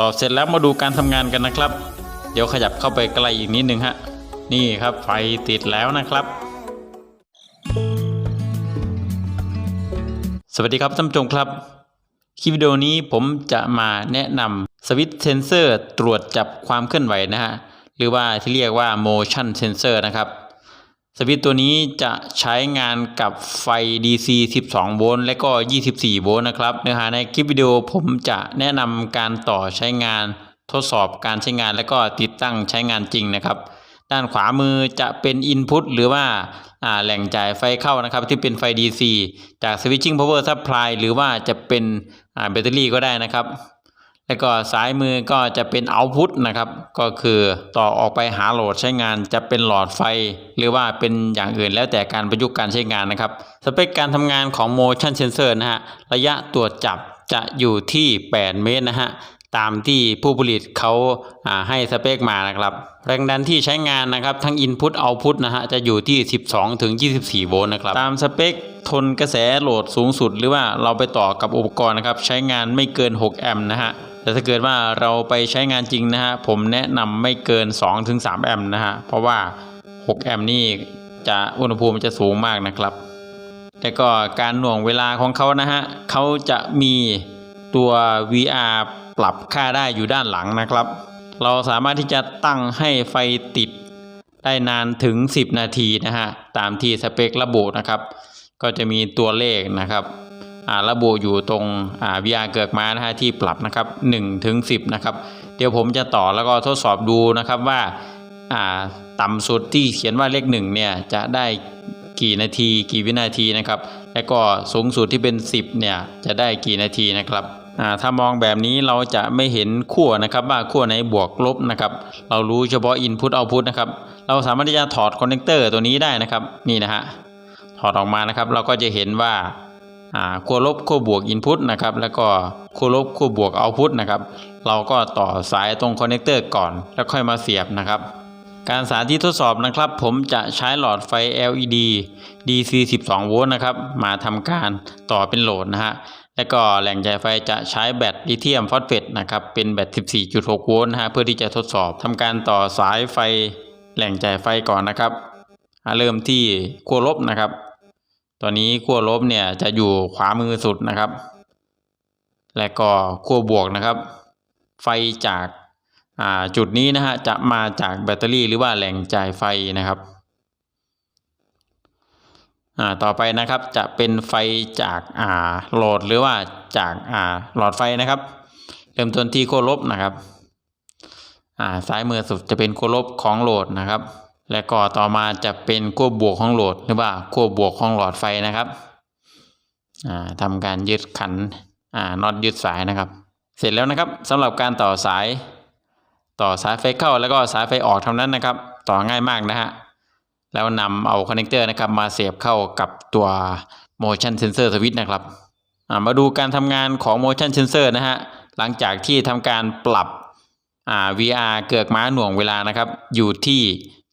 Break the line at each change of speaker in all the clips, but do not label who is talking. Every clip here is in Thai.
ต่อเสร็จแล้วมาดูการทำงานกันนะครับ เดี๋ยวขยับเข้าไปไกลอีกนิดนึงฮะนี่ครับไฟติดแล้วนะครับ สวัสดีครับท่านผู้ชมครับคลิปวิดีโอนี้ผมจะมาแนะนำสวิตช์เซนเซอร์ตรวจจับความเคลื่อนไหวนะฮะหรือว่าที่เรียกว่า motion sensor นะครับ สวิตตัวนี้จะใช้งานกับไฟ DC 12 โวลต์และก็ 24 โวลต์นะครับ เนื้อหาในคลิปวิดีโอผมจะแนะนำการต่อใช้งานทดสอบการใช้งานและก็ติดตั้งใช้งานจริงนะครับ ด้านขวามือจะเป็น Input หรือว่าแหล่งจ่ายไฟเข้านะครับ ที่เป็นไฟ DC จาก Switching Power Supply หรือว่าจะเป็นแบตเตอรี่ก็ได้นะครับ แล้วก็สายมือก็จะเป็นเอาพุทนะครับ ก็คือต่อออกไปหาโหลดใช้งานจะเป็นหลอดไฟ หรือว่าเป็นอย่างอื่นแล้วแต่การประยุกต์การใช้งานนะครับ สเปคการทำงานของ motion sensor นะฮะ ระยะตรวจจับจะอยู่ที่ 8 เมตรนะฮะ ตามที่ผู้ผลิตเขาาให้สเปคมานะครับ แรงดันที่ใช้งานนะครับ ทั้ง Input Output นะฮะจะอยู่ที่ 12ถึง24 โวลต์นะครับ ตามสเปคทนกระแสโหลดสูงสุด หรือว่าเราไปต่อกับอุปกรณ์นะครับ ใช้งานไม่เกิน 6 แอมป์นะฮะแต่ถ้าเกิดว่าเราไปใช้งานจริงนะฮะผมแนะนำไม่เกิน 2-3 แอมป์นะฮะเพราะว่า 6 แอมป์นี่จะอุณหภูมิจะสูงมากนะครับ แล้วก็การหน่วงเวลาของเขานะฮะเขาจะมีตัว VR ปรับค่าได้อยู่ด้านหลังนะครับ เราสามารถที่จะตั้งให้ไฟติดได้นานถึง 10 นาทีนะฮะตามที่สเปคระบุนะครับ ก็จะมีตัวเลขนะครับระบุอยู่ตรงอ่า VR เกิดมานะฮะที่ปรับนะครับ1ถึง10นะครับเดี๋ยวผมจะต่อแล้วก็ทดสอบดูนะครับว่าต่ำสุดที่เขียนว่าเลข1เนี่ยจะได้กี่นาที กี่วินาทีนะครับ แล้วก็สูงสุดที่เป็น 10เนี่ยจะได้กี่นาทีนะครับ ถ้ามองแบบนี้เราจะไม่เห็นขั้วนะครับ ว่าขั้วไหนบวกลบนะครับ เรารู้เฉพาะ Input Output นะครับ เราสามารถที่จะถอดคอนเนคเตอร์ตัวนี้ได้นะครับ นี่นะฮะ ถอดออกมานะครับ เราก็จะเห็นว่าขั้วลบขั้วบวก Input นะครับ แล้วก็ขั้วลบขั้วบวก Output นะครับ เราก็ต่อสายตรงคอนเนคเตอร์ก่อน แล้วค่อยมาเสียบนะครับ การสาธิตทดสอบนะครับ ผมจะใช้หลอดไฟ LED DC 12 โวลต์นะครับ มาทำการต่อเป็นโหลดนะฮะ แล้วก็แหล่งจ่ายไฟจะใช้แบตลิเธียมฟอสเฟตนะครับเป็นแบต 14.6 โวลต์นะฮะเพื่อที่จะทดสอบทำการต่อสายไฟแหล่งจ่ายไฟก่อนนะครับเริ่มที่ขั้วลบนะครับ ตอนนี้ขั้วลบเนี่ยจะอยู่ขวามือสุดนะครับ และก็ขั้วบวกนะครับ ไฟจากาจุดนี้นะฮะจะมาจากแบตเตอรี่หรือว่าแหล่งจ่ายไฟนะครับ อ่าต่อไปนะครับจะเป็นไฟจากอ่าโหลดหรือว่าจากอ่าหลอดไฟนะครับ เริ่มต้นที่ขั้วลบนะครับอ่าซ้ายมือสุดจะเป็นขั้วลบของโหลดนะครับ และก็ต่อมาจะเป็นขั้วบวกของโหลดหรือว่าขั้วบวกของหลอดไฟนะครับอ่าทำการยึดขันอ่าน็อตยึดสายนะครับ เสร็จแล้วนะครับสำหรับการต่อสาย ต่อสายไฟเข้าแล้วก็สายไฟออกเท่านั้นนะครับ ต่อง่ายมากนะฮะ แล้วนำเอาคอนเนคเตอร์นะครับมาเสียบเข้ากับตัว motion sensor switch นะครับมาดูการทำงานของ motion sensor นะฮะหลังจากที่ทำการปรับ VR เกือกม้าหน่วงเวลานะครับ อยู่ที่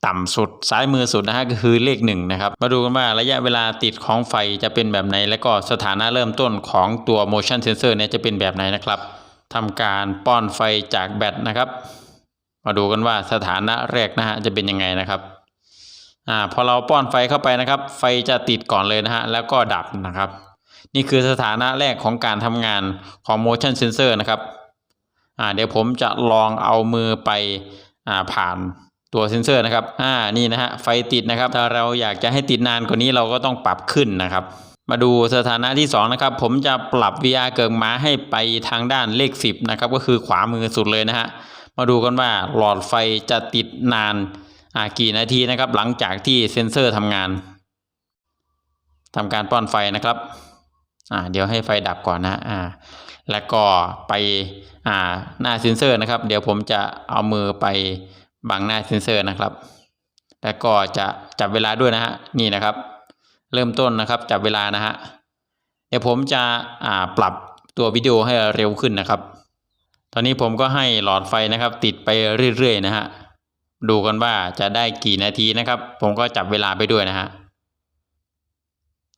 ต่ำสุดซ้ายมือสุดนะฮะก็คือเลขหนึ่งนะครับมาดูกันว่าระยะเวลาติดของไฟจะเป็นแบบไหน และก็สถานะเริ่มต้นของตัว motion sensor เนี่ยจะเป็นแบบไหนนะครับทำการป้อนไฟจากแบตนะครับ มาดูกันว่าสถานะแรกนะฮะจะเป็นยังไงนะครับ อ่าพอเราป้อนไฟเข้าไปนะครับ ไฟจะติดก่อนเลยนะฮะแล้วก็ดับนะครับ นี่คือสถานะแรกของการทำงานของ motion sensor นะครับอ่าเดี๋ยวผมจะลองเอามือไปอ่าผ่านตัวเซนเซอร์นะครับ อ่า นี่นะฮะ ไฟติดนะครับ ถ้าเราอยากจะให้ติดนานกว่านี้เราก็ต้องปรับขึ้นนะครับ มาดูสถานะที่ 2 นะครับ ผมจะปรับ VR เกิงม้าให้ไปทางด้านเลข 10 นะครับ ก็คือขวามือสุดเลยนะฮะ มาดูกันว่าหลอดไฟจะติดนาน อ่ากี่นาทีนะครับ หลังจากที่เซ็นเซอร์ทำงานทำการป้อนไฟนะครับอ่าเดี๋ยวให้ไฟดับก่อนนะอ่าแล้วก็ไปอ่าหน้าเซ็นเซอร์นะครับ เดี๋ยวผมจะเอามือไปบังหน้าเซ็นเซอร์นะครับ แล้วก็จะจับเวลาด้วยนะฮะนี่นะครับ เริ่มต้นนะครับจับเวลานะฮะเดี๋ยวผมจะอ่าปรับตัววิดีโอให้เร็วขึ้นนะครับ ตอนนี้ผมก็ให้หลอดไฟนะครับ ติดไปเรื่อยๆนะฮะ ดูกันว่าจะได้กี่นาทีนะครับ ผมก็จับเวลาไปด้วยนะฮะ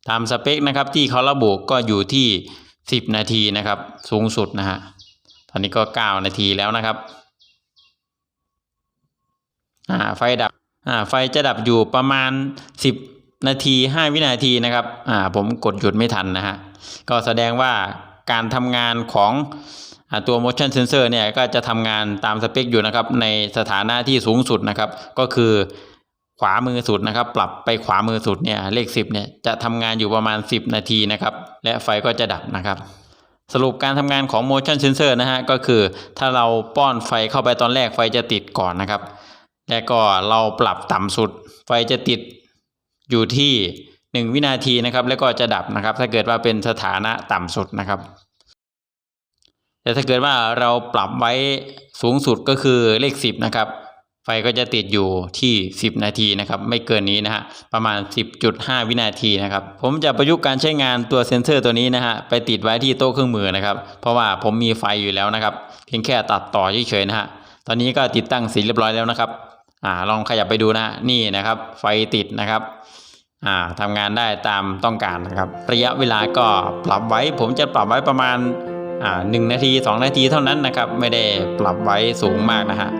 ตามสเปคนะครับที่เขาระบุก็อยู่ที่ 10 นาทีนะครับ สูงสุดนะฮะตอนนี้ก็ 9 นาทีแล้วนะครับอ่าไฟดับอ่าไฟจะดับอยู่ประมาณ 10 นาที 5 วินาทีนะครับอ่าผมกดหยุดไม่ทันนะฮะก็แสดงว่าการทำงานของ ตัว motion sensor เนี่ยก็จะทำงานตามสเปคอยู่นะครับในสถานะที่สูงสุดนะครับ ก็คือขวามือสุดนะครับ ปรับไปขวามือสุดเนี่ยเลข 10เนี่ยจะทำงานอยู่ประมาณ 10 นาทีนะครับ และไฟก็จะดับนะครับสรุปการทำงานของ motion sensor นะฮะก็คือถ้าเราป้อนไฟเข้าไปตอนแรกไฟจะติดก่อนนะครับ แล้วก็เราปรับต่ำสุด ไฟจะติดอยู่ที่ 1 วินาทีนะครับ แล้วก็จะดับนะครับ ถ้าเกิดว่าเป็นสถานะต่ำสุดนะครับ แต่ถ้าเกิดว่าเราปรับไว้สูงสุดก็คือเลข 10 นะครับ ไฟก็จะติดอยู่ที่ 10 นาทีนะครับ ไม่เกินนี้นะฮะประมาณ 10.5 วินาทีนะครับ ผมจะประยุกต์การใช้งานตัวเซ็นเซอร์ตัวนี้นะฮะไปติดไว้ที่โต๊ะเครื่องมือนะครับ เพราะว่าผมมีไฟอยู่แล้วนะครับ เพียงแค่ตัดต่อเฉยๆนะฮะตอนนี้ก็ติดตั้งเสร็จเรียบร้อยแล้วนะครับอ่าลองขยับไปดูนะนี่นะครับ ไฟติดนะครับอ่าทำงานได้ตามต้องการนะครับ ระยะเวลาก็ปรับไว้ ผมจะปรับไว้ประมาณ หนึ่งนาที 2 นาทีเท่านั้นนะครับไม่ได้ปรับไว้สูงมากนะฮะ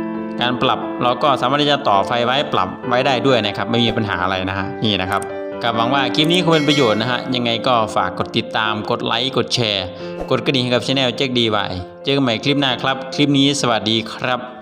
การปรับเราก็สามารถที่จะต่อไฟไว้ปรับไว้ได้ด้วยนะครับไม่มีปัญหาอะไรนะฮะนี่นะครับก็หวังว่าคลิปนี้คงเป็นประโยชน์นะฮะยังไงก็ฝากกดติดตามกดไลค์กดแชร์ กดกระดิ่งให้กับช anel เจ๊กดีไวเจอกันใหม่คลิปหน้าครับ คลิปนี้สวัสดีครับ